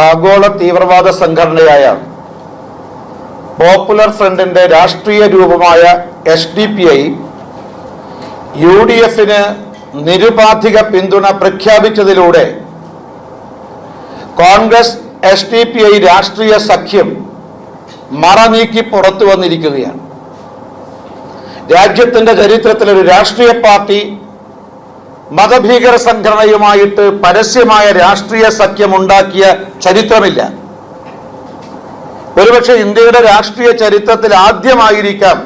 ആഗോള തീവ്രവാദ സംഘടനയായ പോപ്പുലർ ഫ്രണ്ടിന്റെ രാഷ്ട്രീയ രൂപമായ S D P I U D എഫിന് നിരുപാധിക പിന്തുണ പ്രഖ്യാപിച്ചതിലൂടെ Congress S D P I രാഷ്ട്രീയ സഖ്യം മറനീക്കി പുറത്തു വന്നിരിക്കുകയാണ്. രാജ്യത്തിന്റെ ചരിത്രത്തിൽ ഒരു രാഷ്ട്രീയ പാർട്ടി മതഭീകര സംഘടനയുമായിട്ട് പരസ്യമായ രാഷ്ട്രീയ സഖ്യം ഉണ്ടാക്കിയ ചരിത്രമില്ല. ഒരുപക്ഷെ ഇന്ത്യയുടെ രാഷ്ട്രീയ ചരിത്രത്തിൽ ആദ്യമായിരിക്കാം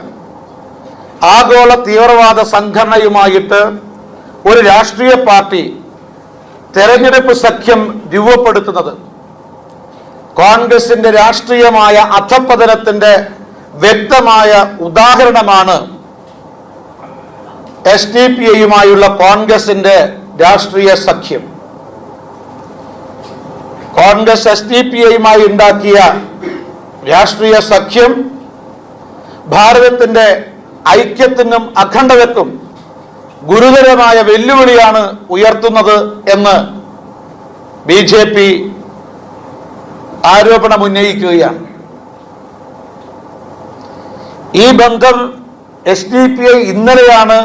ആഗോള തീവ്രവാദ സംഘടനയുമായിട്ട് ഒരു രാഷ്ട്രീയ പാർട്ടി തെരഞ്ഞെടുപ്പ് സഖ്യം രൂപപ്പെടുത്തുന്നത്. കോൺഗ്രസിന്റെ രാഷ്ട്രീയമായ അധപ്പതനത്തിന്റെ വ്യക്തമായ ഉദാഹരണമാണ് എസ് ഡി പി ഐയുമായുള്ള കോൺഗ്രസിന്റെ രാഷ്ട്രീയ സഖ്യം. കോൺഗ്രസ് എസ് ഡി പി ഐയുമായി ഉണ്ടാക്കിയ രാഷ്ട്രീയ സഖ്യം ഭാരതത്തിന്റെ ഐക്യത്തിനും അഖണ്ഡതക്കും ഗുരുതരമായ വെല്ലുവിളിയാണ് ഉയർത്തുന്നത് എന്ന് ബി ജെ പി ആരോപണം ഉന്നയിക്കുകയാണ്. ഈ ബന്ധം എസ് ഡി പി ഐ ഇന്നലെയാണ്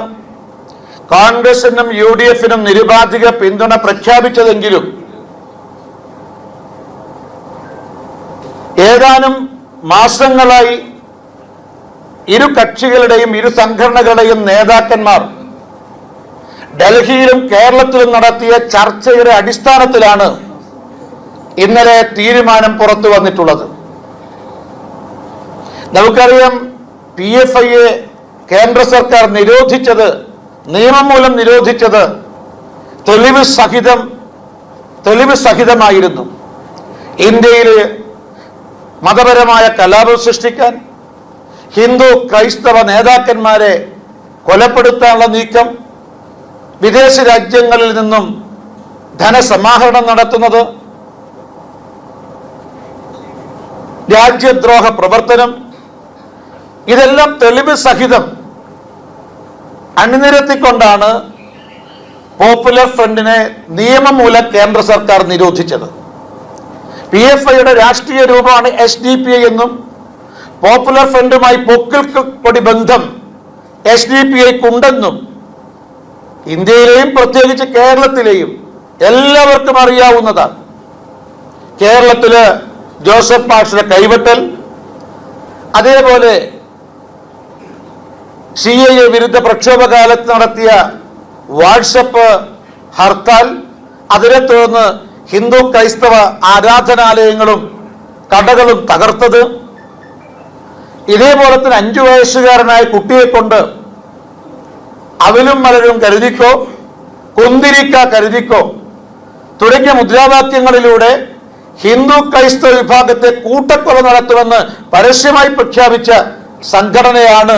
കോൺഗ്രസിനും യു ഡി എഫിനും നിരുപാധിക പിന്തുണ പ്രഖ്യാപിച്ചതെങ്കിലും ഏതാനും മാസങ്ങളായി ഇരു കക്ഷികളുടെയും ഇരു സംഘടനകളുടെയും നേതാക്കന്മാർ ഡൽഹിയിലും കേരളത്തിലും നടത്തിയ ചർച്ചയുടെ അടിസ്ഥാനത്തിലാണ് ഇന്നലെ തീരുമാനം പുറത്തു വന്നിട്ടുള്ളത്. നമുക്കറിയാം പി എഫ് കേന്ദ്ര സർക്കാർ നിരോധിച്ചത് നിയമം മൂലം നിരോധിച്ചത് തെളിവ് സഹിതം തെളിവ് സഹിതമായിരുന്നു. ഇന്ത്യയിൽ മതപരമായ കലാപം സൃഷ്ടിക്കാൻ ഹിന്ദു ക്രൈസ്തവ നേതാക്കന്മാരെ കൊലപ്പെടുത്താനുള്ള നീക്കം വിദേശ രാജ്യങ്ങളിൽ നിന്നും ധനസമാഹരണം നടത്തുന്നത് രാജ്യദ്രോഹ പ്രവർത്തനം ഇതെല്ലാം തെളിവ് സഹിതം അണിനിരത്തിക്കൊണ്ടാണ് പോപ്പുലർ ഫ്രണ്ടിനെ നിയമം മൂലം കേന്ദ്ര സർക്കാർ നിരോധിച്ചത്. പി എഫ് ഐയുടെ രാഷ്ട്രീയ രൂപമാണ് എസ് ഡി പി ഐ എന്നും പോപ്പുലർ ഫ്രണ്ടുമായി പൊക്കിൽ കൊടി ബന്ധം എസ് ഡി പി ഐക്കുണ്ടെന്നും ഇന്ത്യയിലെയും പ്രത്യേകിച്ച് കേരളത്തിലെയും എല്ലാവർക്കും അറിയാവുന്നതാണ്. കേരളത്തിൽ ജോസഫ് പാഷയുടെ കൈവെട്ടൽ അതേപോലെ സി ഐ എ വിരുദ്ധ പ്രക്ഷോഭകാലത്ത് നടത്തിയ വാട്സപ്പ് ഹർത്താൽ അതിനെ തുടർന്ന് ഹിന്ദു ക്രൈസ്തവ ആരാധനാലയങ്ങളും കടകളും തകർത്തത്. ഇതേപോലെ തന്നെ അഞ്ചു വയസ്സുകാരനായ കുട്ടിയെ കൊണ്ട് അവലും മലരും കരുതിക്കോ കുന്തിരിക്ക കരുതിക്കോ തുടങ്ങിയ മുദ്രാവാക്യങ്ങളിലൂടെ ഹിന്ദു ക്രൈസ്തവ വിഭാഗത്തെ കൂട്ടക്കൊല നടത്തുമെന്ന് പരസ്യമായി പ്രഖ്യാപിച്ച സംഘടനയാണ്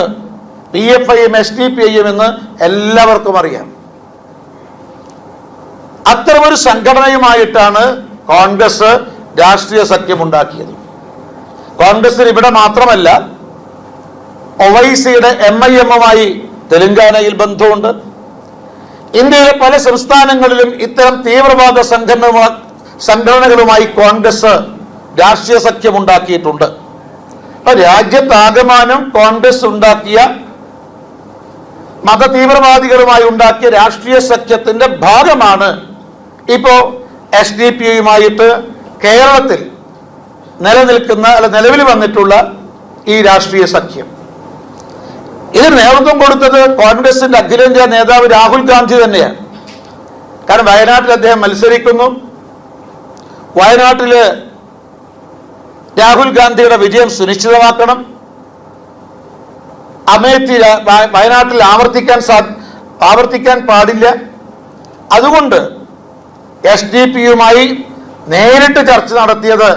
പി എഫ് ഐയും എസ് ഡി പി ഐയും എന്ന് എല്ലാവർക്കും അറിയാം. അത്തരമൊരു സംഘടനയുമായിട്ടാണ് കോൺഗ്രസ് രാഷ്ട്രീയ സഖ്യം ഉണ്ടാക്കിയത് കോൺഗ്രസിന് ഇവിടെ മാത്രമല്ല ഒവൈസിയുടെ എം ഐ എമ്മുമായി തെലങ്കാനയിൽ ബന്ധമുണ്ട്. ഇന്ത്യയിലെ പല സംസ്ഥാനങ്ങളിലും ഇത്തരം തീവ്രവാദ സംഘടന സംഘടനകളുമായി കോൺഗ്രസ് രാഷ്ട്രീയ സഖ്യം ഉണ്ടാക്കിയിട്ടുണ്ട് അപ്പൊ രാജ്യത്താകമാനം കോൺഗ്രസ് ഉണ്ടാക്കിയ മതതീവ്രവാദികളുമായി ഉണ്ടാക്കിയ രാഷ്ട്രീയ സഖ്യത്തിന്റെ ഭാഗമാണ് ഇപ്പോ എസ് ഡി പി യുമായിട്ട് കേരളത്തിൽ നിലനിൽക്കുന്ന അല്ല നിലവിൽ വന്നിട്ടുള്ള ഈ രാഷ്ട്രീയ സഖ്യം. ഇത് നേതൃത്വം കൊടുത്തത് കോൺഗ്രസിന്റെ അഖിലേന്ത്യാ നേതാവ് രാഹുൽ ഗാന്ധി തന്നെയാണ്. കാരണം വയനാട്ടിൽ അദ്ദേഹം മത്സരിക്കുന്നു. വയനാട്ടിൽ രാഹുൽ ഗാന്ധിയുടെ വിജയം സുനിശ്ചിതമാക്കണം. അമേത്തി വയനാട്ടിൽ ആവർത്തിക്കാൻ സാ ആവർത്തിക്കാൻ പാടില്ല. അതുകൊണ്ട് എസ് ഡി പിയുമായി നേരിട്ട് ചർച്ച നടത്തിയത്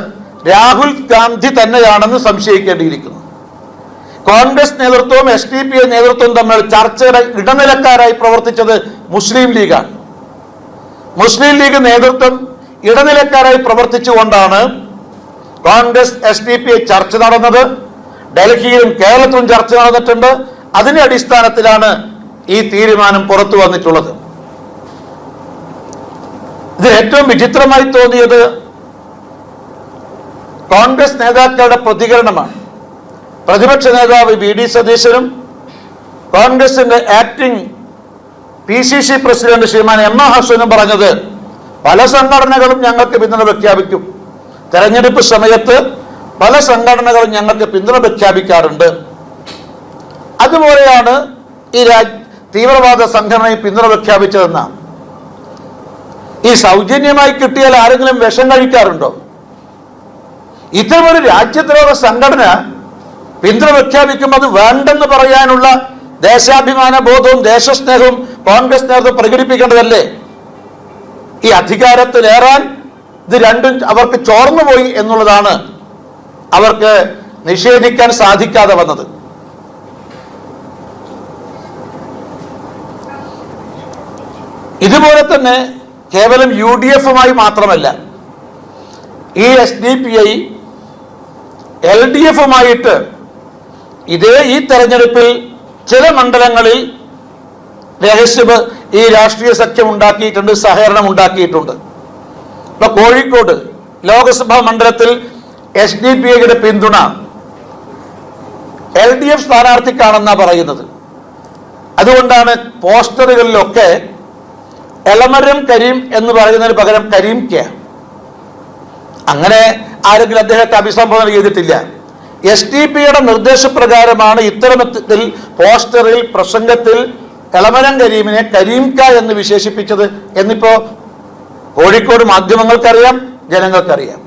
രാഹുൽ ഗാന്ധി തന്നെയാണെന്ന് സംശയിക്കേണ്ടിയിരിക്കുന്നു. കോൺഗ്രസ് നേതൃത്വവും എസ് ഡി പി നേതൃത്വവും തമ്മിൽ ചർച്ചയുടെ ഇടനിലക്കാരായി പ്രവർത്തിച്ചത് മുസ്ലിം ലീഗാണ്. മുസ്ലിം ലീഗ് നേതൃത്വം ഇടനിലക്കാരായി പ്രവർത്തിച്ചുകൊണ്ടാണ് കോൺഗ്രസ് എസ് ഡി പി ചർച്ച നടന്നത്. ഡൽഹിയിലും കേരളത്തിലും ചർച്ച നടന്നിട്ടുണ്ട്. അതിന്റെ അടിസ്ഥാനത്തിലാണ് ഈ തീരുമാനം പുറത്തു വന്നിട്ടുള്ളത്. ഇതിൽ ഏറ്റവും വിചിത്രമായി തോന്നിയത് കോൺഗ്രസ് നേതാക്കളുടെ പ്രതികരണമാണ്. പ്രതിപക്ഷ നേതാവ് വി ഡി സതീശനും കോൺഗ്രസിന്റെ acting P C C president Shriman M A ഹസനും പറഞ്ഞത് പല സംഘടനകളും ഞങ്ങൾക്ക് പിന്തുണ പ്രഖ്യാപിക്കും. തെരഞ്ഞെടുപ്പ് സമയത്ത് പല സംഘടനകളും ഞങ്ങൾക്ക് പിന്തുണ പ്രഖ്യാപിക്കാറുണ്ട്. അതുപോലെയാണ് ഈ രാജ് തീവ്രവാദ സംഘടനയും പിന്തുണ പ്രഖ്യാപിച്ചതെന്ന. ഈ സൗജന്യമായി കിട്ടിയാൽ ആരെങ്കിലും വിഷം കഴിക്കാറുണ്ടോ? ഇത്തരമൊരു രാജ്യദ്രോഹ സംഘടന പിന്തുണ പ്രഖ്യാപിക്കുമ്പോൾ അത് വേണ്ടെന്ന് പറയാനുള്ള ദേശാഭിമാന ബോധവും ദേശസ്നേഹവും കോൺഗ്രസ് നേതൃത്വം പ്രകടിപ്പിക്കേണ്ടതല്ലേ? ഈ അധികാരത്തിലേറാൻ ഇത് രണ്ടും അവർക്ക് ചോർന്നുപോയി എന്നുള്ളതാണ് അവർക്ക് നിഷേധിക്കാൻ സാധിക്കാതെ വന്നത്. ഇതുപോലെ തന്നെ കേവലം യു ഡി എഫുമായി മാത്രമല്ല ഈ S D P I L D എഫുമായിട്ട് ഇതേ ഈ തെരഞ്ഞെടുപ്പിൽ ചില മണ്ഡലങ്ങളിൽ രഹസ്യ ഈ രാഷ്ട്രീയ സഖ്യം ഉണ്ടാക്കിയിട്ടുണ്ട് സഹകരണം ഉണ്ടാക്കിയിട്ടുണ്ട്. ഇപ്പൊ കോഴിക്കോട് ലോക്സഭാ മണ്ഡലത്തിൽ എസ് ഡി പി ഐയുടെ പിന്തുണ എൽ ഡി എഫ് സ്ഥാനാർത്ഥിക്കാണെന്നാണ് പറയുന്നത്. അതുകൊണ്ടാണ് പോസ്റ്ററുകളിലൊക്കെ എളമരം കരീം എന്ന് പറയുന്നതിന് പകരം കരീം കെ. അങ്ങനെ ആരെങ്കിലും അദ്ദേഹത്തെ അഭിസംബോധന ചെയ്തിട്ടില്ല. എസ് ടി പിയുടെ നിർദ്ദേശപ്രകാരമാണ് ഇത്തരത്തിൽ പോസ്റ്ററിൽ പ്രസംഗത്തിൽ എളമരം കരീമിനെ കരീംക എന്ന് വിശേഷിപ്പിച്ചത്. എന്നിപ്പോ കോഴിക്കോട് മാധ്യമങ്ങൾക്കറിയാം ജനങ്ങൾക്കറിയാം.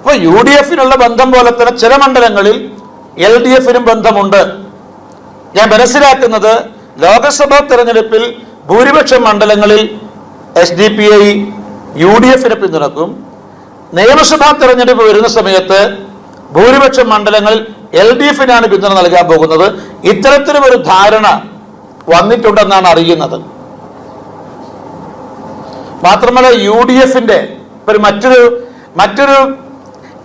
അപ്പൊ യു ഡി എഫിനുള്ള ബന്ധം പോലെ തന്നെ ചില മണ്ഡലങ്ങളിൽ എൽ ഡി എഫിനും ബന്ധമുണ്ട്. ഞാൻ മനസ്സിലാക്കുന്നത് ലോക്സഭാ തെരഞ്ഞെടുപ്പിൽ ഭൂരിപക്ഷം മണ്ഡലങ്ങളിൽ S D P I U D എഫിനെ പിന്തുണക്കും. നിയമസഭാ തെരഞ്ഞെടുപ്പ് വരുന്ന സമയത്ത് ഭൂരിപക്ഷം മണ്ഡലങ്ങളിൽ എൽ ഡി എഫിനാണ് പിന്തുണ നൽകാൻ പോകുന്നത്. ഇത്തരത്തിലും ഒരു ധാരണ വന്നിട്ടുണ്ടെന്നാണ് അറിയുന്നത്. മാത്രമല്ല യു ഡി എഫിന്റെ ഒരു മറ്റൊരു മറ്റൊരു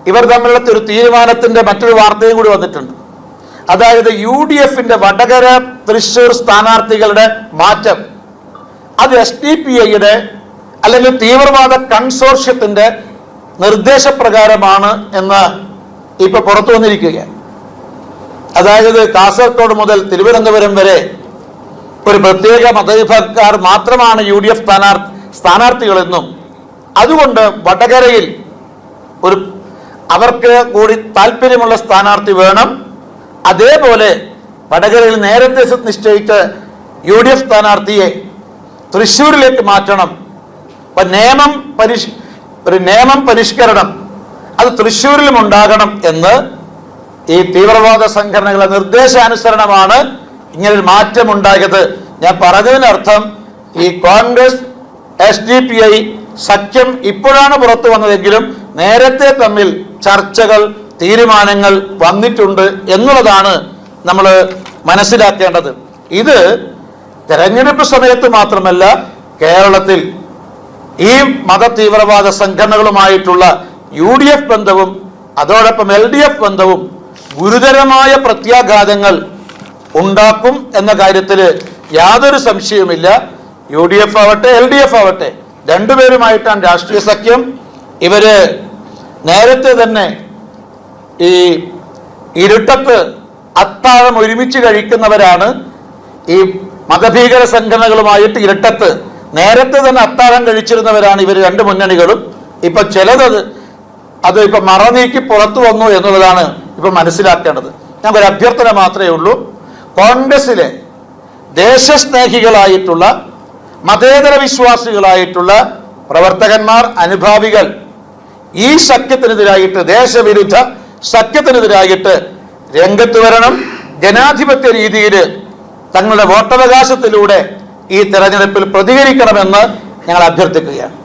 ഇവർ തമ്മിലുള്ള ഒരു തീരുമാനത്തിന്റെ മറ്റൊരു വാർത്തയും കൂടി വന്നിട്ടുണ്ട്. അതായത് യു ഡി എഫിന്റെ വടകര തൃശൂർ സ്ഥാനാർത്ഥികളുടെ മാറ്റം. അത് എസ് ഡി പി ഐയുടെ അല്ലെങ്കിൽ തീവ്രവാദ കൺസോർഷ്യത്തിന്റെ നിർദ്ദേശപ്രകാരമാണ് എന്ന് ഇപ്പൊ പുറത്തു വന്നിരിക്കുകയാണ്. അതായത് കാസർഗോഡ് മുതൽ തിരുവനന്തപുരം വരെ ഒരു പ്രത്യേക മതവിഭാഗക്കാർ മാത്രമാണ് യു ഡി എഫ് സ്ഥാനാർത്ഥി സ്ഥാനാർത്ഥികളെന്നും അതുകൊണ്ട് വടകരയിൽ ഒരു അവർക്ക് കൂടി താല്പര്യമുള്ള സ്ഥാനാർത്ഥി വേണം. അതേപോലെ വടകരയിൽ നേരത്തെ നിശ്ചയിച്ച് യു ഡി എഫ് സ്ഥാനാർത്ഥിയെ തൃശ്ശൂരിലേക്ക് മാറ്റണം. അപ്പൊ നിയമം പരിഷ് ഒരു നിയമം പരിഷ്കരണം. അത് തൃശ്ശൂരിലും ഉണ്ടാകണം എന്ന് ഈ തീവ്രവാദ സംഘടനകളുടെ നിർദ്ദേശാനുസരണമാണ് ഇങ്ങനൊരു മാറ്റം ഉണ്ടായത് ഞാൻ പറഞ്ഞതിനർത്ഥം ഈ Congress S D P I സഖ്യം ഇപ്പോഴാണ് പുറത്തു വന്നതെങ്കിലും നേരത്തെ തമ്മിൽ ചർച്ചകൾ തീരുമാനങ്ങൾ വന്നിട്ടുണ്ട് എന്നുള്ളതാണ് നമ്മൾ മനസ്സിലാക്കേണ്ടത്. ഇത് തെരഞ്ഞെടുപ്പ് സമയത്ത് മാത്രമല്ല കേരളത്തിൽ ഈ മത തീവ്രവാദ സംഘടനകളുമായിട്ടുള്ള യു ഡി എഫ് ബന്ധവും അതോടൊപ്പം എൽ ഡി എഫ് ബന്ധവും ഗുരുതരമായ പ്രത്യാഘാതങ്ങൾ ഉണ്ടാക്കും എന്ന കാര്യത്തിൽ യാതൊരു സംശയവുമില്ല. യു ഡി എഫ് ആവട്ടെ എൽ ഡി എഫ് ആവട്ടെ രണ്ടുപേരുമായിട്ടാണ് രാഷ്ട്രീയ സഖ്യം. ഇവർ നേരത്തെ തന്നെ ഈ ഇരുട്ടത്ത് അത്താഴം ഒരുമിച്ച് കഴിക്കുന്നവരാണ് ഈ മതഭീകര സംഘടനകളുമായിട്ട് ഇരട്ടത്ത്. നേരത്തെ തന്നെ അത്താഴം കഴിച്ചിരുന്നവരാണ് ഇവർ രണ്ട് മുന്നണികളും. ഇപ്പൊ ചിലത് അത് ഇപ്പൊ മറനീക്കി പുറത്തു വന്നു എന്നുള്ളതാണ് ഇപ്പൊ മനസ്സിലാക്കേണ്ടത്. ഞങ്ങൾക്ക് ഒരു അഭ്യർത്ഥന മാത്രമേ ഉള്ളൂ. കോൺഗ്രസിലെ ദേശസ്നേഹികളായിട്ടുള്ള മതേതര വിശ്വാസികളായിട്ടുള്ള പ്രവർത്തകന്മാർ അനുഭാവികൾ ഈ സഖ്യത്തിനെതിരായിട്ട് ദേശവിരുദ്ധ സഖ്യത്തിനെതിരായിട്ട് രംഗത്ത് വരണം. ജനാധിപത്യ രീതിയിൽ തങ്ങളുടെ വോട്ടവകാശത്തിലൂടെ ഈ തെരഞ്ഞെടുപ്പിൽ പ്രതികരിക്കണമെന്ന് ഞങ്ങൾ അഭ്യർത്ഥിക്കുകയാണ്.